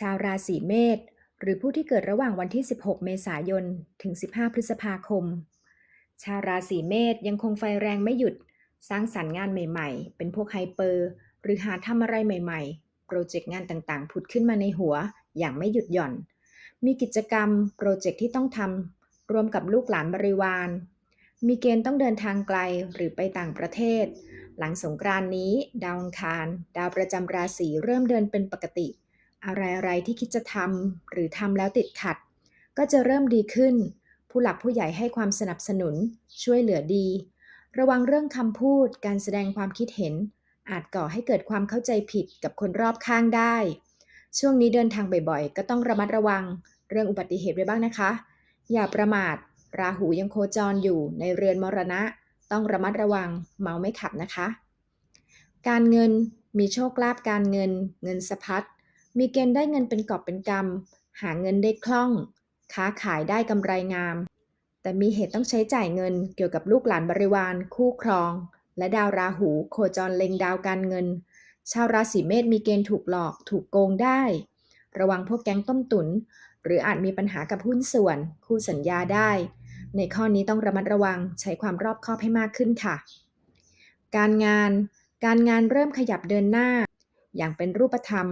ชาวราศีเมษหรือผู้ที่เกิดระหว่างวันที่ 16 เมษายน ถึง 15 พฤษภาคม ชาวราศีเมษยังคงไฟแรงไม่หยุด สร้างสรรค์งานใหม่ๆ เป็นพวกไฮเปอร์ หรือหาทำอะไรใหม่ๆ โปรเจกต์งานต่างๆ ผุดขึ้นมาในหัว อย่างไม่หยุดหย่อน มีกิจกรรม โปรเจกต์ที่ต้องทำรวมกับลูกหลานบริวาร มีเกณฑ์ต้องเดินทางไกลหรือไปต่างประเทศ หลังสงกรานต์นี้ ดาวอังคาร ดาวประจำราศีเริ่มเดินเป็นปกติ อะไรๆที่คิดจะทำหรือทำแล้วติดขัด ก็จะเริ่มดีขึ้น ผู้หลักผู้ใหญ่ให้ความสนับสนุน ช่วยเหลือดี ระวังเรื่องคำพูด การแสดงความคิดเห็น อาจก่อให้เกิดความเข้าใจผิดกับคนรอบข้างได้ ช่วงนี้เดินทางบ่อยๆ ก็ต้องระมัดระวังเรื่องอุบัติเหตุไว้บ้างนะคะ อย่าประมาท ราหูยังโคจรอยู่ในเรือนมรณะ ต้องระมัดระวัง เมาไม่ขับนะคะ การเงินมีโชคลาภการเงิน เงินสะพัด มีเกณฑ์ได้เงินเป็นกอบเป็นกำ หาเงินได้คล่อง ค้าขายได้กำไรงาม แต่มีเหตุต้องใช้จ่ายเงินเกี่ยวกับลูกหลานบริวาร คู่ครอง และดาวราหูโคจรเล็งดาวการเงิน ชาวราศีเมษมีเกณฑ์ถูกหลอกถูกโกงได้ ระวังพวกแก๊งต้มตุน หรืออาจมีปัญหากับหุ้นส่วน คู่สัญญาได้ ในข้อนี้ต้องระมัดระวังใช้ความรอบคอบให้มากขึ้นค่ะ การงาน การงานเริ่มขยับเดินหน้า อย่างเป็นรูปธรรม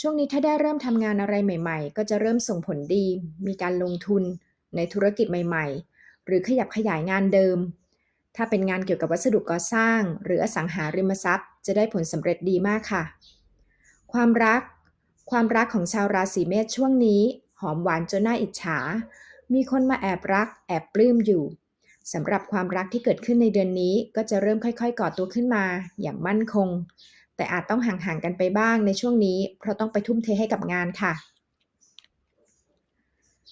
ช่วงนี้ถ้าได้เริ่มทำงานอะไรใหม่ ๆ ก็จะเริ่มส่งผลดี มีการลงทุนในธุรกิจใหม่ ๆ หรือขยับขยายงานเดิม ถ้าเป็นงานเกี่ยวกับวัสดุก่อสร้าง หรืออสังหาริมทรัพย์ จะได้ผลสำเร็จดีมากค่ะ ความรัก ความรักของชาวราศีเมษช่วงนี้ หอมหวานจนน่าอิจฉา มีคนมาแอบรัก แอบปลื้มอยู่สำหรับความรักที่เกิดขึ้นในเดือนนี้ก็จะเริ่มค่อยๆก่อตัวขึ้นมาอย่างมั่นคง แต่อาจต้องห่างๆกันไปบ้างในช่วงนี้ เพราะต้องไปทุ่มเทให้กับงานค่ะ